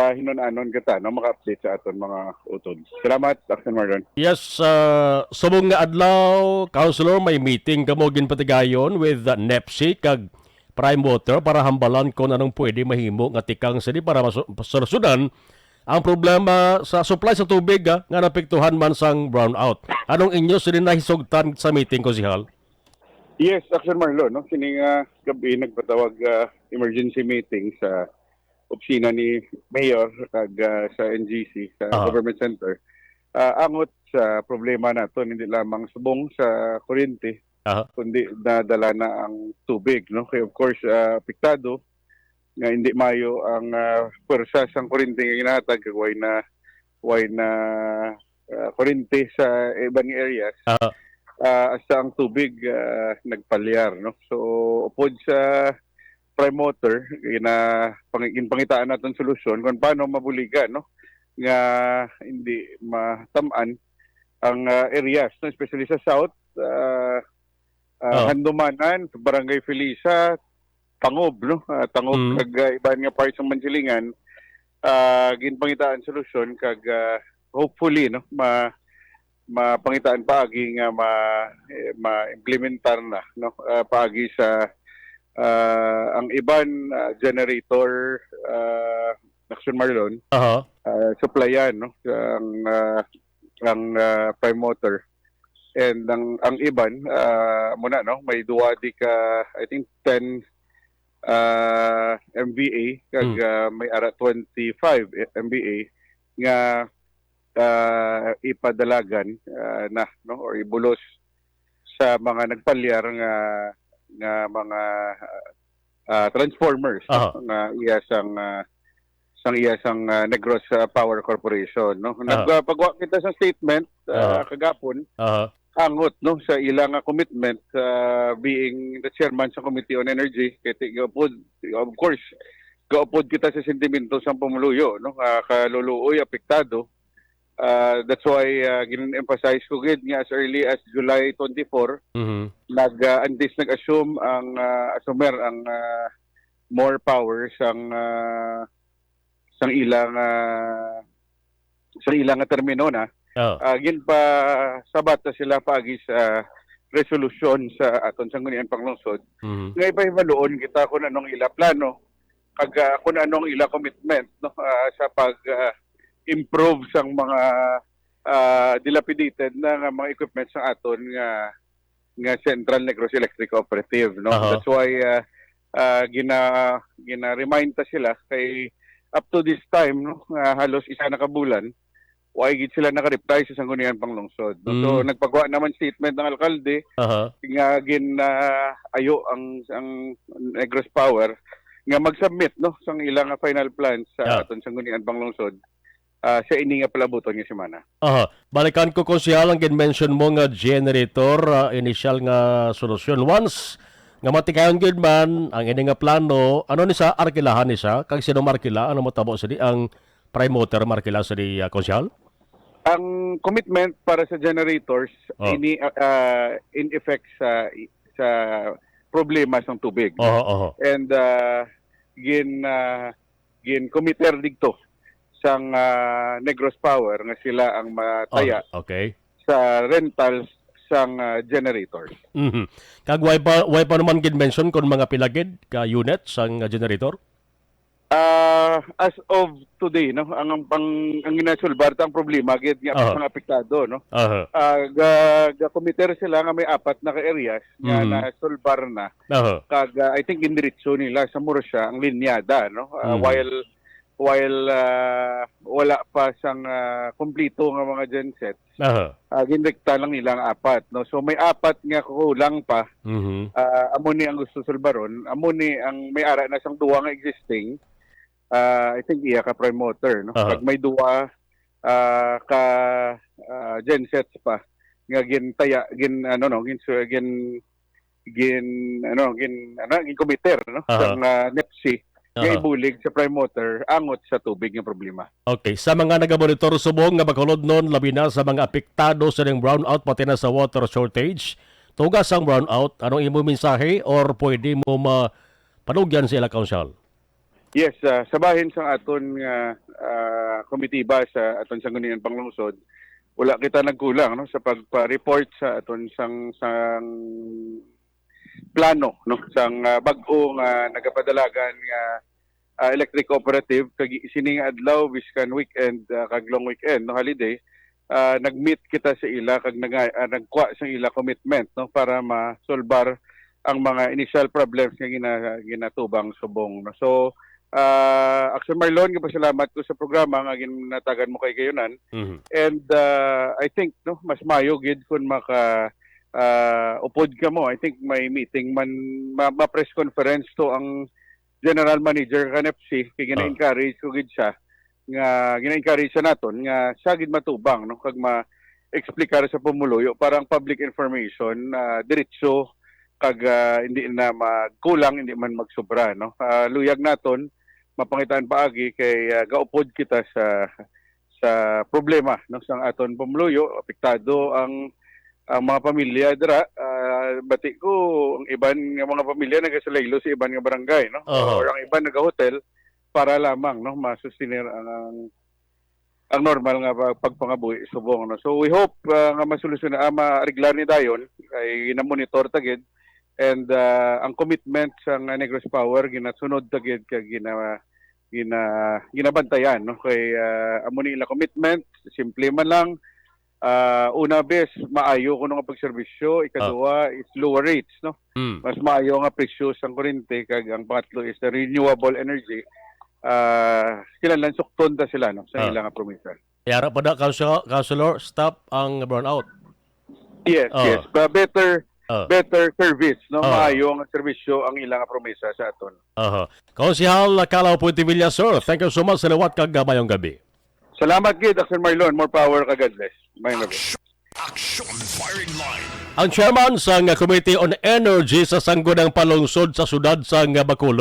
makahinon-anon kita, no, maka-update sa aton mga utod. Salamat, Dr. Marlon. Yes, uh, subong nga adlaw, Councilor, may meeting kamo ginpatigayon with uh, NEPSI kag Prime Water para hambalan kung anong pwede mahimo nga tikang sini para masolusyonan ang problema sa supply sa tubig ah, nga napektuhan man sang brownout. Anong inyo sini nahisugtan sa meeting ko Hal? Yes, Dr. Marlon, no, kini nga gabi nagpatawag ah, emergency meeting sa opisina ni Mayor kag ah, sa NGC sa Ah. Government Center. Ah, angot sa problema nato hindi lamang subong sa kuryente Aha. kundi nadala na ang tubig no kaya of course ah, apektado nga hindi mayo ang uh, pwersa sang kuryente nga ginahatag kag way na way na ah, kuryente sa ibang areas Aha. Ah, hasta ang tubig ah, nagpalyar no so upod sa prime water gina pang, ginpangitaan naton solusyon kung paano mabuligan no? Nga hindi matamaan ang ah, areas no? Especially sa south ah, ah, Oh. Handumanan barangay Felisa Tangob no? Ah, Tangob Mm. kag ah, iban nga parts ng Mansilingan ah ginpangitaan solusyon kag ah, hopefully no? Ma mapangitaan paagi nga ma eh, ma-implementar na no? Ah, paagi sa ah, ang iban ah, generator uh, Action Marlon Aha. uh, supplyan no? Ang ah, ang ah, prime motor. And ang ang iban uh, muna no? May duwa di ka I think 10 uh, MVA kag Hmm. ah, may ara 25 MVA nga ah, ipadalagan ah, na no? Or ibulos sa mga nagpalyar nga nga mga ah, transformers Aha. no, nga iya sang ah, sang iya sang ah, Negros ah, Power Corporation no? Nagpagwa kita sa statement ah, Aha. kagapon Aha. angot no? Sa ilang nga commitment uh, being the chairman sa Committee on Energy. Kay of course gaupod kita sa sentimento sa pamuluyo no? Uh, kaluluoy apektado Uh, that's why uh, gin-emphasize ko gid nga as early as July 24 Mhm. nag uh, antes nag-assume ang uh, assumer ang uh, more power sang uh, sang ilang uh, sang ilang termino na Ah. uh, gin pa sabat na sila paagi sa resolution sa aton sanggunian panglungsod Mhm. nga ipahimaluon kita kung anong ila plano kag uh, kung anong ila commitment no uh, sa pag uh, improve sang mga uh, dilapidated na nga mga equipment sa aton nga nga Central Negros Electric Cooperative no Aha. that's why uh, uh, gina gina remind ta sila kay up to this time no nga halos isa na kabulan why gid sila naka-reply sa sanggunian panglungsod no? so Mm. nagpagawa naman statement ng alkalde Aha. nga gin ah, ayo ang ang Negros Power nga mag-submit no sang ilang final plans sa Yeah. aton sanggunian panglungsod ah, sa ini nga palabuton nga semana. Aha. Balikan ko konsyal ang gin-mention mo nga generator, ah, initial nga solusyon. Once nga matikayon gid man ang ini nga plano, ano ni sa arkilahan ni sa kag sino markila ano mo tabo sa di ang prime motor markila sa di uh, konsyal? Ang commitment para sa generators Oh. ini ah, in effect sa sa problema sa tubig. Oho, oho. And ah, gin ah, gin committer digto sang ah, Negros Power nga sila ang mataya Oh, okay. sa rentals sang ah, generators. Mhm. Kag way pa way pa naman gid mention kon mga pilagid ka unit sang uh, generator? Ah, as of today, no, ang ang pang ang ginasulbar ang problema gid nga Ah. ang apektado, no. Aha. Ah, ga, ga committer sila nga may apat na ka areas nga Mhm. na sulbar na Aha. kag ah, I think indiretso nila sa Murcia ang linyada, no. Ah, Mhm. While while ah, wala pa sang ah, kompleto nga mga gensets, Aha. uh, ginrekta lang nila ang apat, no. So may apat nga kulang pa Mhm. uh, amo ni ang gusto sulbaron, amo ni ang may ara na sang duwa nga existing. Uh, I think iya ka prime motor, no? Aha. Pag may duwa uh, ka uh, gensets pa nga gin taya gin ano no gin gin gin ano gin ano gin committer no Aha. sang uh, NEPSI nga Aha. ibulig sa prime motor angot sa tubig nga problema. Okay, sa mga nagamonitor subong nga bakulod nun labi na sa mga apektado sa ning brownout pati na sa water shortage, tugas ang brownout, anong imo mensahe or pwede mo ma panugyan sa ila council? Yes, ah, sa bahin sa aton nga ah, komitiba sa aton sanggunian panglungsod, wala kita nagkulang no sa pagpa-report sa aton sang sang plano no sang ah, bag-o nga nagapadalagan nga ah, electric cooperative kag sining adlaw biskan weekend ah, kag long weekend no holiday ah, nag-meet kita sa ila kag nag uh, nagkuha sa ila commitment no para ma-solbar ang mga initial problems nga gina, ginatubang subong no. So uh, Action Marlon, pasalamat ko sa programa nga ginatagan mo kay Gayunan. Mhm. And uh, I think no mas mayo gid kun maka uh, upod ka mo. I think may meeting man ma, ma- press conference to ang general manager kan FC kay gina-encourage ko gid siya nga gina-encourage sa naton nga siya gid matubang no kag ma explicar sa pumuluyo parang public information uh, diretso kag ah, hindi na magkulang hindi man magsobra no. Ah, luyag naton mapangitaan paagi kay ah, gaupod kita sa sa problema no sa aton pumuluyo apektado ang ang mga pamilya dira Ah, bati ko ang iban nga mga pamilya nagasalaylo sa iban nga barangay no? Oho. or ang iban naga-hotel para lamang no? Masustinir ang, ang normal nga pag- pagpangabuhi subong no? So we hope ah, nga masolusyon na ah, ma-arreglar ni dayon ay ginamonitor tagid and ah, ang commitment sa nga Negros Power ginasunod tagid kag gina gina ginabantayan no? Kay uh, amo nila commitment simple man lang Ah, una bes maayo kuno nga pagserbisyo ikaduha is lower rates no Mm. mas maayo nga presyo sang kuryente kag ang pangatlo is the renewable energy ah kinahanglan sukton ta sila no sa Ah. ilang nga promesa Yara pa na, Councilor, Councilor, stop ang brownout. yes Ah. yes But better Ah. better service no Ah. maayo nga serbisyo ang ilang promesa sa aton Aha. Konsihal Calaw Puente Villa, sir. Thank you so much. Salawat kag mayong gabi. Salamat gid. Dr. Marlon. More power ka God bless. Gabi Action. Firing line. Ang chairman sa nga Committee on Energy sa Sangguniang Palungsod sa Sudad sa nga Bacolod